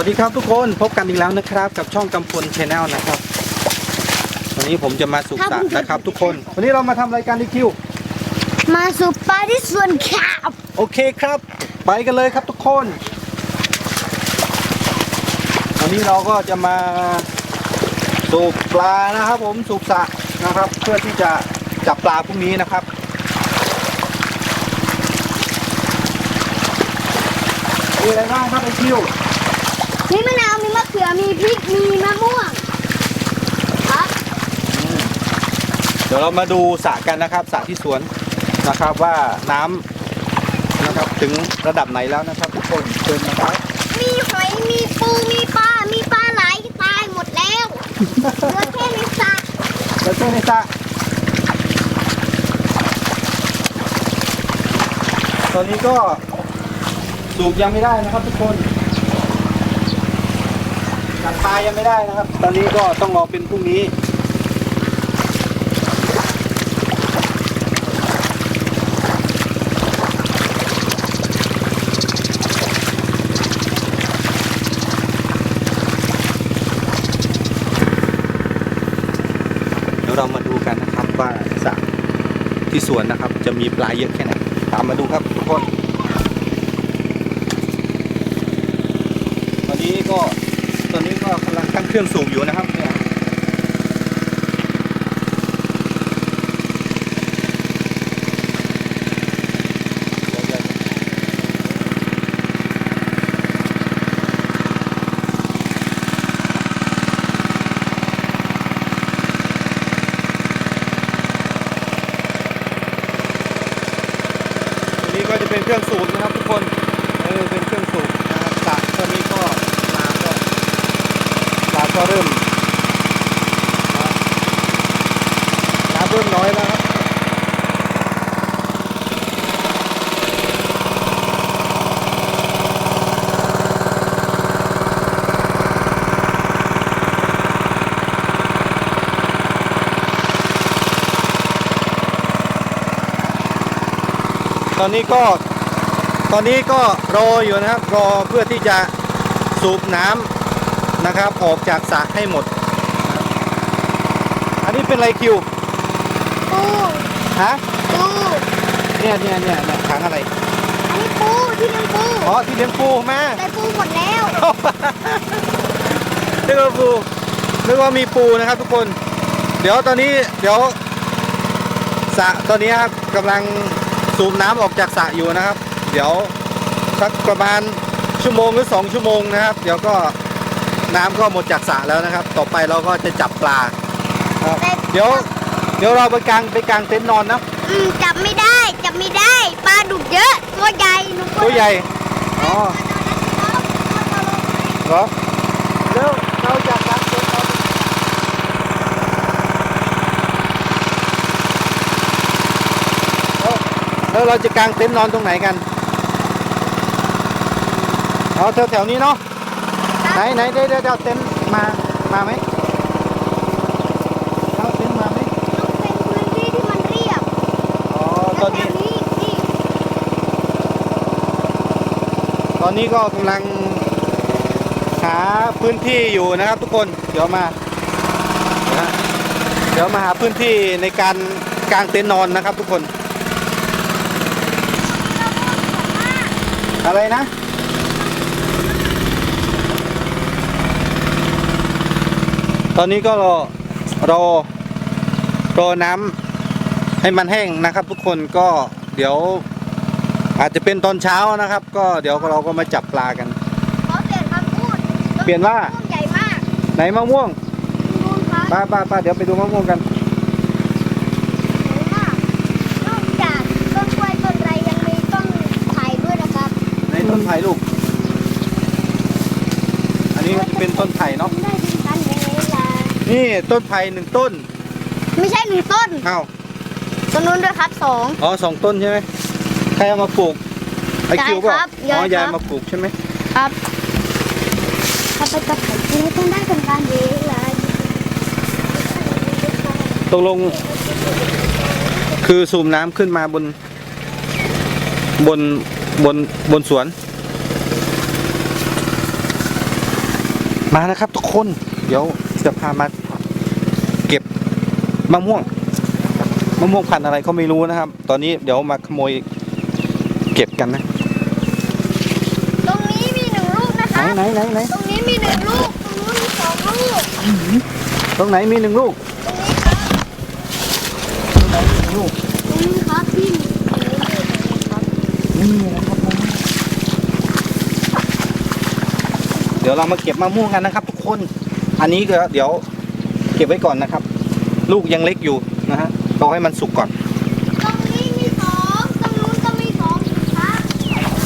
สวัสดีครับทุกคนพบกันอีกแล้วนะครับ กับช่องกำพลชาแนลนะครับ วันนี้ผมจะมาสุขสันต์นะครับ ทุกคน วันนี้เรามาทำรายการดีคิว มาสู่ปลาที่สวนข่าวโอเคครับ ไปกันเลยครับทุกคน วันนี้เราก็จะมาสูบปลานะครับ ผมสูบสระนะครับ เพื่อที่จะจับปลาพรุ่งนี้นะครับมีอะไรบ้างครับไอคิว มีมะนาว มีมะเขือ มีพริก มีมะม่วง ครับ เดี๋ยวเรามาดูสระกันนะครับสระที่สวนนะครับว่าน้ำนะครับถึงระดับไหนแล้วนะครับทุกคนเชิญนะครับมีหอย มีปู มีปลา มีปลาไหลตายหมดแล้วเหลือแค่ในสระเดี๋ยวเชิญในสระตอนนี้ก็สูบยังไม่ได้นะครับทุกคน จับปลายังไม่ได้นะครับ ตอนนี้ก็ต้องรอเป็นพรุ่งนี้เดี๋ยวเรามาดูกันนะครับว่าสระที่สวนนะครับ จะมีปลาเยอะแค่ไหนตามมาดูครับทุกคน ตอนนี้ก็ ตอนนี้ก็กำลังตั้งเครื่องสูบอยู่นะครับเนี่ยนี้ก็จะเป็นเครื่องสูบนะครับทุกคนเออเป็นเครื่องสูบนะครับสระตัวนี้ก็น้ำก็น้ำ ก็เริ่มน้ำเริ่มน้อยแล้วครับตอนนี้ก็ตอนนี้ก็รออยู่นะครับ รอเพื่อที่จะสูบน้ำ นะครับ ออกจากสระให้หมด อันนี้เป็นไรคิวปูฮะปูเนี่ยเนี่ยเนี่ยเนี่ยถังอะไร อันนี้ปูที่เลี้ยงปูอ๋อที่เลี้ยงปูมาแต่ปูหมดแล้วนึกว่าปูนึกว่ามีปูนะครับทุกคน เดี๋ยวตอนนี้เดี๋ยวสระตอนนี้ครับกำลังสูบน้ำออกจากสระอยู่นะครับ เดี๋ยวสักประมาณชั่วโมงหรือสองชั่วโมงนะครับ เดี๋ยวก็ น้ำก็หมดจากสระแล้วนะครับ ต่อไปเราก็จะจับปลาครับแต่เดี๋ยว เดี๋ยวเราไปกางไปกางเต็นท์นอนนะอืมจับไม่ได้ จับไม่ได้ ปลาดุกเยอะ ตัวใหญ่หนูก็ตัวใหญ่อ๋อเหรอเดี๋ยวเราจะกางเต็นท์นอนเอ้าแล้วเราจะกางเต็นท์นอนตรงไหนกันอ๋อแถวแถวๆนี้เนาะ ไหนไหนเดี๋ยวเดี๋ยวเดี๋ยวเต็นท์มามาไหมเอาเต็นท์มาไหมต้องเป็นพื้นที่ที่มันเรียบอ๋อตแล้อวนแถนี้วนี้นี่ตอนนี้ก็กำลังหาพื้นที่อยู่นะครับทุกคนเดี๋ยวมานะเดี๋ยวมาหาพื้นที่ในการกางเต็นท์นอนนะครับทุกคน อะไรนะ ตอนนี้ก็รอรอรอน้ำให้มันแห้งนะครับ ทุกคนก็เดี๋ยว อาจจะเป็นตอนเช้านะครับ ก็เดี๋ยวเราก็มาจับปลากันขอเปลี่ยนคำพูดเปลี่ยนว่าต้นใหญ่มากไหนมะม่วงนู่นครับป้าป้าป้าเดี๋ยวไปดูมะม่วงกันใหญ่มากนอกจากต้นกล้วยต้นไรยังมีต้นไผ่ด้วยนะครับในต้นไผ่ลูก อันนี้เป็นต้นไผ่เนาะ ได้ดินกันเวลา นี่ต้นไผ่หนึ่งต้นไม่ใช่หนึ่งต้นอ้าวต้นนู้นด้วยครับสองอ๋อสองต้นใช่ไหมใครเอามาปลูกไอคิวก็ยายครับอ๋อยายายยครับมาปลูกใช่ไหมครับถ้าไปตัดไผ่ที่ต้องได้เป็นการเวลาตกลง คือสูบน้ำขึ้นมาบน บนบนบนสวน มานะครับทุกคน เดี๋ยวจะพามาเก็บ มะม่วงมะม่วงพันธุ์อะไรก็ไม่รู้นะครับ ตอนนี้เดี๋ยวมาขโมยเก็บกันนะตรงนี้มีหนึ่งลูกนะไหนคะ ไหนไหนไหนตรงนี้มีหนึ่งลูก ตรงนู้นมีสองลูก ตรงไหนมีหนึ่งลูกตรงนี้ครับ ลูกตรงนี้ครับพี่ตรงนี้ครับนี่นะครับผมเดี๋ยวเรามาเก็บมะม่วงกันนะครับ ทุกคน อันนี้ก็เดี๋ยวเก็บไว้ก่อนนะครับ ลูกยังเล็กอยู่นะฮะรอให้มันสุกก่อน ตรงนี้มีสองตรงนู้นก็มีสองครับ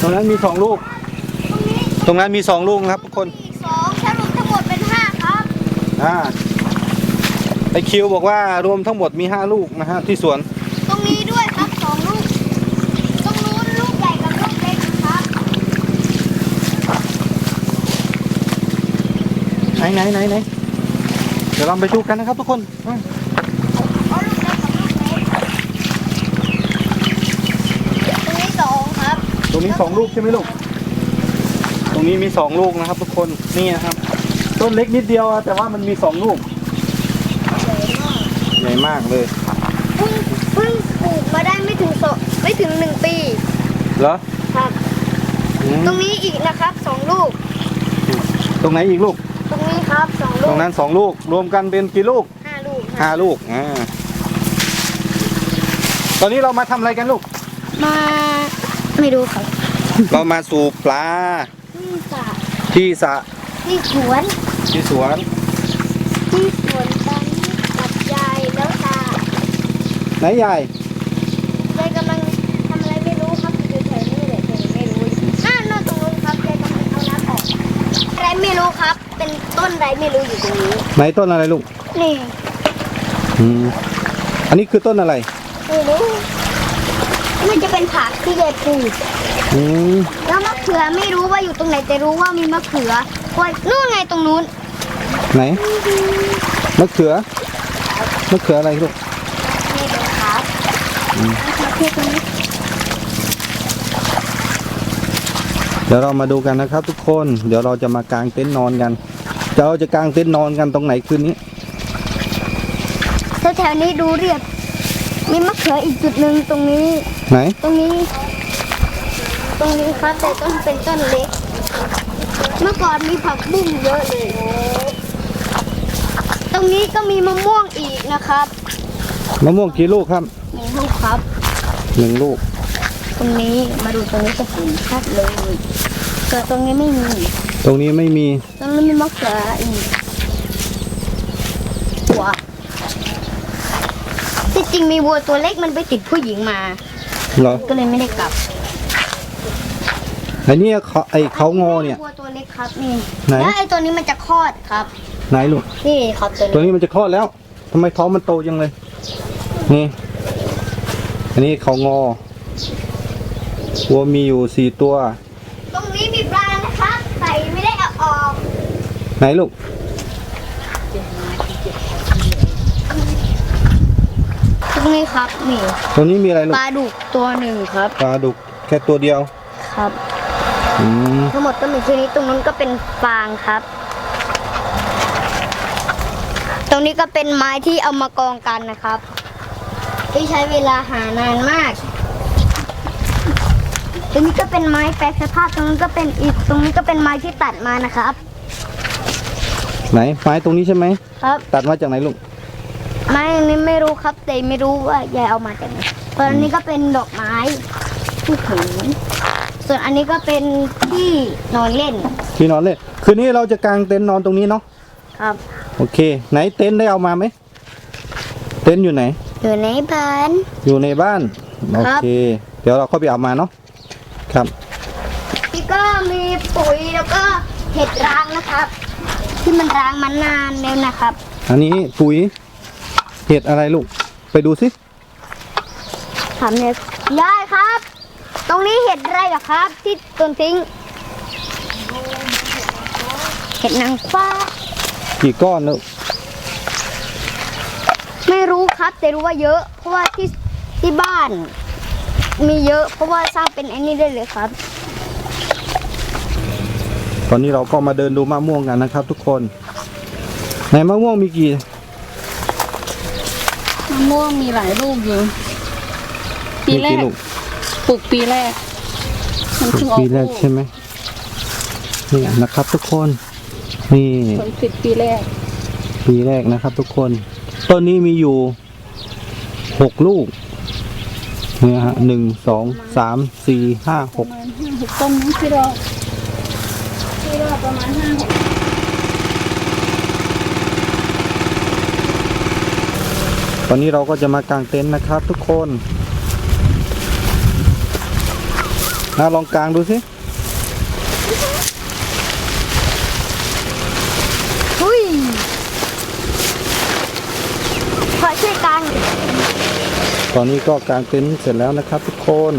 ตรงนั้นมีสองลูก ตรงนี้ตรงนั้นมีสองลูกนะครับทุกคน มีอีกสองสรุปทั้งหมดเป็นห้าครับ อ่าไอคิวบอกว่ารวมทั้งหมดมีห้าลูกนะฮะที่สวน ตรงนี้ด้วยครับสองลูก ตรงนู้นลูกใหญ่กับลูกเล็กครับ ไหนไหนไหนไหนเดี๋ยวเราไปดูกันนะครับทุกคนอะ เอาลูกเล็กกับลูกเล็ก ตรงนี้สองครับ ตรง นี้สองลูกใช่ไหมลูก ตรงนี้มีสองลูกนะครับ ทุกคนนี่นะครับ ต้นเล็กนิดเดียวอะแต่ว่ามันมีสองลูกใหญ่มากใหญ่มากเลยเพิ่งเพิ่งปลูกมาได้ไม่ถึงสองไม่ถึงหนึ่งปีเหรอครับ อืมตรงนี้อีกนะครับสองลูก ตรงไหนอีกลูก ตรงนี้ครับสองตลูรกงนั้นสองลูก รวมกันเป็นกี่ลูกห้าลูกห้าลูกอ่าตอนนี้เรามาทำอะไรกันลูก มา ไม่รู้ครับเรามาสูบปลาที่สระที่สระที่สวนที่สวน ที่สวนตอนนี้กับยายแล้วตาไหนยายยายกำลังทำอะไรไม่รู้ครับอยู่แถวนี้แหละแต่ไม่รู้น่าน่าตรงนู้นครับยายกำลังเอาน้ำออกอะไรไม่รู้ครับ เป็นต้นอะไรไม่รู้อยู่ตรงนี้ไหนต้นอะไรลูกนี่อืมอันนี้คือต้นอะไรไม่รู้ มันจะเป็นผักที่ยายปลูกอืมแล้วมะเขือไม่รู้ว่าอยู่ตรงไหนแต่รู้ว่ามีมะเขือกล้วยนู่นไงตรงนู้นไหนมะเขือมะเขืออะไรลูกนี่เลยครับมะเขือตรงนี้เดี๋ยวเรามาดูกันนะครับ ทุกคน เดี๋ยวเราจะมากางเต็นท์นอนกันเดี๋ยวเราจะกางเต็นท์นอนกันตรงไหนคืนนี้แถวๆนี้ดูเรียบ มีมะเขืออีกจุดหนึ่งตรงนี้ ไหน ตรงนี้ ตรงนี้ครับแต่ต้นเป็นต้นเล็ก เมื่อก่อนมีผักบุ้งเยอะเลย ตรงนี้ก็มีมะม่วงอีกนะครับมะม่วงกี่ลูกครับหนึ่งลูกครับ หนึ่งลูก ตรงนี้มาดูตรงนี้จะเห็นชัดเลยเกิดตรงนี้ไม่มี ตรงนี้ไม่มี ตรงนี้มีมะเขืออีกหัว ที่จริงมีวัวตัวเล็กมันไปติดผู้หญิงมา เหรอก็เลยไม่ได้กลับไอ้เนี่ยเขาไอ้เขางอเนี่ย วัวตัวเล็กครับนี่ไหน แล้วไอ้ตัวนี้มันจะคลอดครับ ไหนลูกนี่ครับตัวตัวนี้นี้มันจะคลอดแล้วทำไมท้องมันโตจังเลย นี่ อันนี้เขางอวัวมีอยู่สี่ตัว ตรงนี้มีปลานะครับไข่ไม่ได้เอาออกไหนลูก ตรง นี้ครับนี่ตรงนี้มีอะไรลูปกลาดุกตัวหนึ่งครับ ปลาดุกแค่ตัวเดียวครับอืมทั้งหมดก็มีแค่นี้ตรงนู้นก็เป็นฟางครับ ตรงนี้ก็เป็นไม้ที่เอามากองกันนะครับ ที่ใช้เวลาหานานมากตรงนี้ก็เป็นไม้แปรสภาพตรงนี้นก็เป็นอีกตรงนี้ก็เป็นไม้ที่ตัดมานะครับ ไหนไม้ตรงนี้ใช่ไหมครับ ตัดมาจากไหนลูก ไม้อันนี้ไม่รู้ครับแต่ไม่รู้ว่ายายเอามาจากไหนตอนนี้ก็เป็นดอกไม้ที่ถือส่วนอันนี้ก็เป็นที่นอนเล่น ที่นอนเลยคืนนี้เราจะกางเต็นท์นอนตรงนี้เนาะครับโอเค ไหนเต็นท์ได้เอามาไหมเต็นท์อยู่ไหน อยู่ในบ้าน อยู่ในบ้านโอครับเค เดี๋ยวเราเข้าไปเอามาเนาะครับนี่ก็มีปุ๋ยแล้วก็เห็ดร้างนะครับ ที่มันร้างมานานแล้วนะครับ อันนี้ปุ๋ย เห็ดอะไรลูก ไปดูสิถามเลยยายครับ ตรงนี้เห็ดอะไรเหรอครับ ที่ต้นทิ้ง เห็ดนางฟ้า กี่ก้อนลูกไม่รู้ครับ แต่รู้ว่าเยอะ เพราะว่าที่ที่บ้าน มีเยอะ เพราะว่าสร้างเป็นไอ้นี่ได้เลยครับ ตอนนี้เราก็มาเดินดูมะม่วงกันนะครับ ทุกคน ในมะม่วงมีกี่ มะม่วงมีหลายลูกอยู่ ปีมีแรกี่กลูกปลูกปีแรก มันเพิ่งออกปีแรกลูกใช่ไหมนี่นะครับทุกคนนี่ผลสิบปีแรก ปีแรกนะครับ ทุกคน ต้นนี้มีอยู่หกลูกเนี่ยฮะหนึ่งสองสามสี่ห้าหประกมาณห้าหกต้นนี้ที่เราที่เราประมาณห้าหก ตอนนี้เราก็จะมากางเต็นท์นะครับทุกคนนะลองกางดูสิหุยขอช่วยกันตอนนี้ก็กางเต็นท์เสร็จแล้วนะครับทุกคน